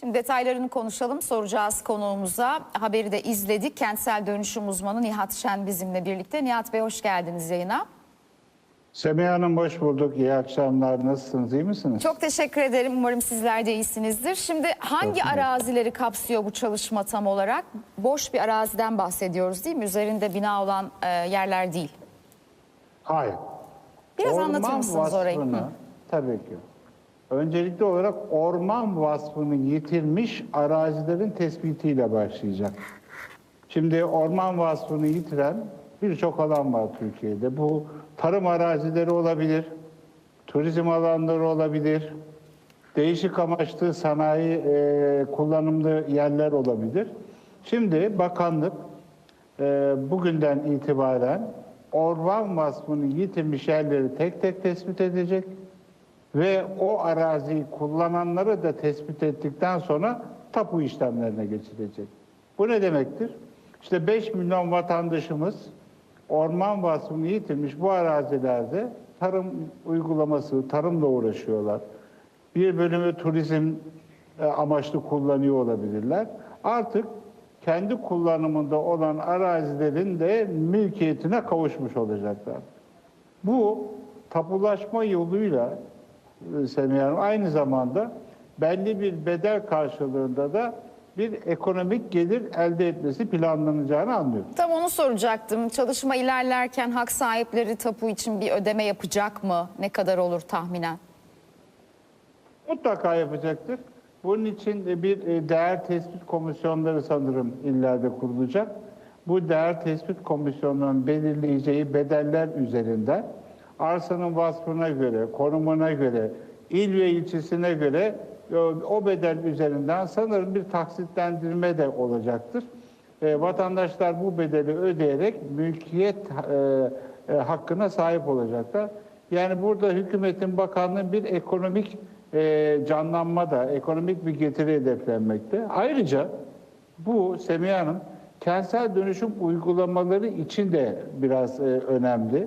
Şimdi detaylarını konuşalım. Soracağız konuğumuza. Haberi de izledik. Kentsel dönüşüm uzmanı Nihat Şen bizimle birlikte. Nihat Bey hoş geldiniz yayına. Semih Hanım hoş bulduk. İyi akşamlar. Nasılsınız? İyi misiniz? Çok teşekkür ederim. Umarım sizler de iyisinizdir. Şimdi hangi Çok arazileri kapsıyor bu çalışma tam olarak? Boş bir araziden bahsediyoruz değil mi? Üzerinde bina olan e, yerler değil. Hayır. Biraz anlatır mısınız orayı? vasfını, Hı. Tabii ki. Öncelikli olarak orman vasfını yitirmiş arazilerin tespitiyle başlayacak. Şimdi orman vasfını yitiren birçok alan var Türkiye'de. Bu tarım arazileri olabilir, turizm alanları olabilir, değişik amaçlı sanayi e, kullanımlı yerler olabilir. Şimdi bakanlık e, bugünden itibaren orman vasfını yitirmiş yerleri tek tek tespit edecek ve o araziyi kullananları da tespit ettikten sonra tapu işlemlerine geçirecek. Bu ne demektir? İşte 5 milyon vatandaşımız orman vasfını yitirmiş bu arazilerde tarım uygulaması, tarımla uğraşıyorlar. Bir bölümü turizm e, amaçlı kullanıyor olabilirler. Artık kendi kullanımında olan arazilerin de mülkiyetine kavuşmuş olacaklar. Bu tapulaşma yoluyla e, Semih Hanım aynı zamanda belli bir bedel karşılığında da bir ekonomik gelir elde etmesi planlanacağını anlıyoruz. Tam onu soracaktım. Çalışma ilerlerken hak sahipleri tapu için bir ödeme yapacak mı? Ne kadar olur tahminen? Mutlaka yapacaktır. Bunun için bir e, değer tespit komisyonları sanırım illerde kurulacak. Bu değer tespit komisyonunun belirleyeceği bedeller üzerinden arsanın vasfına göre, konumuna göre, il ve ilçesine göre e, o bedel üzerinden sanırım bir taksitlendirme de olacaktır. E, vatandaşlar bu bedeli ödeyerek mülkiyet e, e, hakkına sahip olacaklar. Yani burada hükümetin bakanlığı bir ekonomik e, canlanma da, ekonomik bir getiri hedeflenmekte. Ayrıca bu Semiha Hanım kentsel dönüşüm uygulamaları için de biraz e, önemli.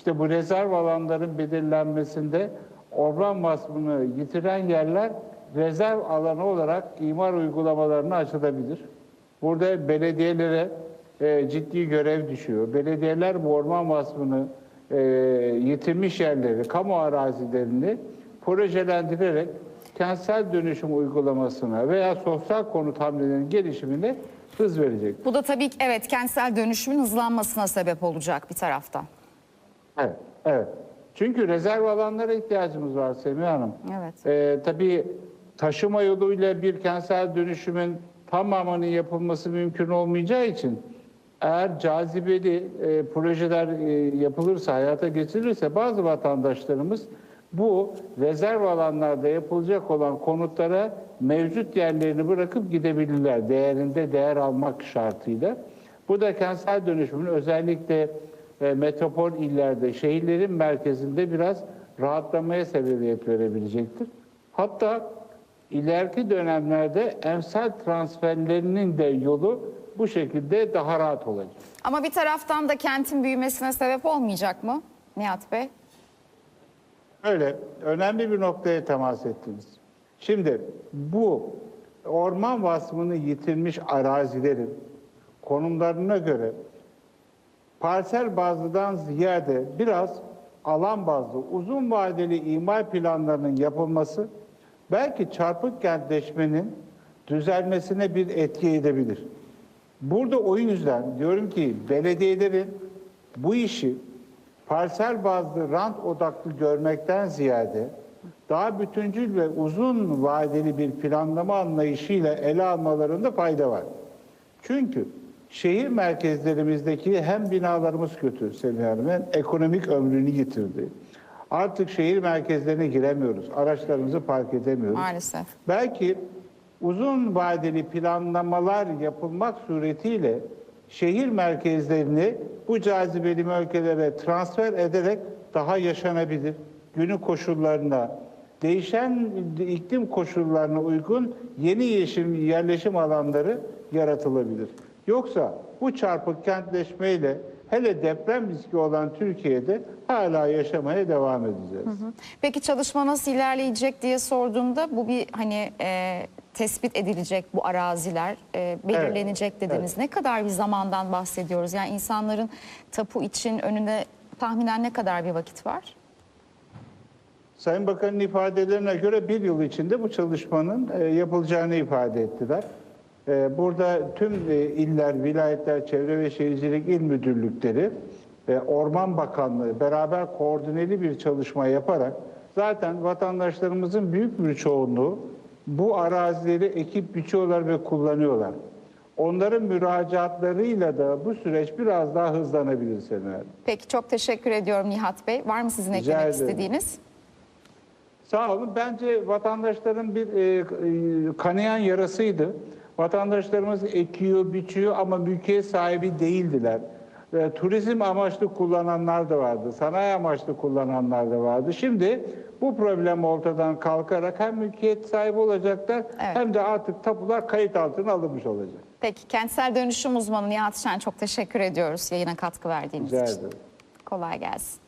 İşte bu rezerv alanların belirlenmesinde orman vasfını yitiren yerler rezerv alanı olarak imar uygulamalarına açılabilir. Burada belediyelere e, ciddi görev düşüyor. Belediyeler bu orman vasfını e, yitirmiş yerleri, kamu arazilerini projelendirerek kentsel dönüşüm uygulamasına veya sosyal konut hamlelerinin gelişimine hız verecek. Bu da tabii ki evet kentsel dönüşümün hızlanmasına sebep olacak bir taraftan. Evet, evet. Çünkü rezerv alanlara ihtiyacımız var Semih Hanım. Evet. Ee, tabii taşıma yoluyla bir kentsel dönüşümün tamamının yapılması mümkün olmayacağı için eğer cazibeli e, projeler e, yapılırsa, hayata geçirilirse bazı vatandaşlarımız bu rezerv alanlarda yapılacak olan konutlara mevcut yerlerini bırakıp gidebilirler. Değerinde değer almak şartıyla. Bu da kentsel dönüşümün özellikle e, metropol illerde, şehirlerin merkezinde biraz rahatlamaya sebebiyet verebilecektir. Hatta ileriki dönemlerde emsal transferlerinin de yolu bu şekilde daha rahat olacak. Ama bir taraftan da kentin büyümesine sebep olmayacak mı Nihat Bey? Öyle önemli bir noktaya temas ettiniz. Şimdi bu orman vasfını yitirmiş arazilerin konumlarına göre parsel bazlıdan ziyade biraz alan bazlı uzun vadeli imar planlarının yapılması belki çarpık kentleşmenin düzelmesine bir etki edebilir. Burada o yüzden diyorum ki belediyelerin bu işi parsel bazlı rant odaklı görmekten ziyade daha bütüncül ve uzun vadeli bir planlama anlayışıyla ele almalarında fayda var. Çünkü şehir merkezlerimizdeki hem binalarımız kötü Semih Hanım, hem ekonomik ömrünü yitirdi. Artık şehir merkezlerine giremiyoruz. Araçlarımızı park edemiyoruz. Maalesef. Belki uzun vadeli planlamalar yapılmak suretiyle şehir merkezlerini bu cazibeli ülkelere transfer ederek daha yaşanabilir, günün koşullarına, değişen iklim koşullarına uygun yeni yeşil yerleşim alanları yaratılabilir. Yoksa bu çarpık kentleşmeyle hele deprem riski olan Türkiye'de hala yaşamaya devam edeceğiz. Peki çalışma nasıl ilerleyecek diye sorduğumda bu bir hani e, tespit edilecek bu araziler e, belirlenecek dediniz. Ne kadar bir zamandan bahsediyoruz? Yani insanların tapu için önünde tahminen ne kadar bir vakit var? Sayın Bakan'ın ifadelerine göre bir yıl içinde bu çalışmanın e, yapılacağını ifade ettiler. E, Burada tüm e, iller, vilayetler, çevre ve şehircilik il müdürlükleri ve Orman Bakanlığı beraber koordineli bir çalışma yaparak zaten vatandaşlarımızın büyük bir çoğunluğu bu arazileri ekip biçiyorlar ve kullanıyorlar. Onların müracaatlarıyla da bu süreç biraz daha hızlanabilir Sener. Peki çok teşekkür ediyorum Nihat Bey. Var mı sizin Rica eklemek ederim. istediğiniz? Sağ olun. Bence vatandaşların bir e, e, kanayan yarasıydı. Vatandaşlarımız ekiyor, biçiyor ama mülkiyet sahibi değildiler. E, turizm amaçlı kullananlar da vardı, sanayi amaçlı kullananlar da vardı. Şimdi bu problem ortadan kalkarak hem mülkiyet sahibi olacaklar hem de artık tapular kayıt altına alınmış olacak. Peki kentsel dönüşüm uzmanı Nihat Şen çok teşekkür ediyoruz yayına katkı verdiğiniz Rica için. ederim. Kolay gelsin.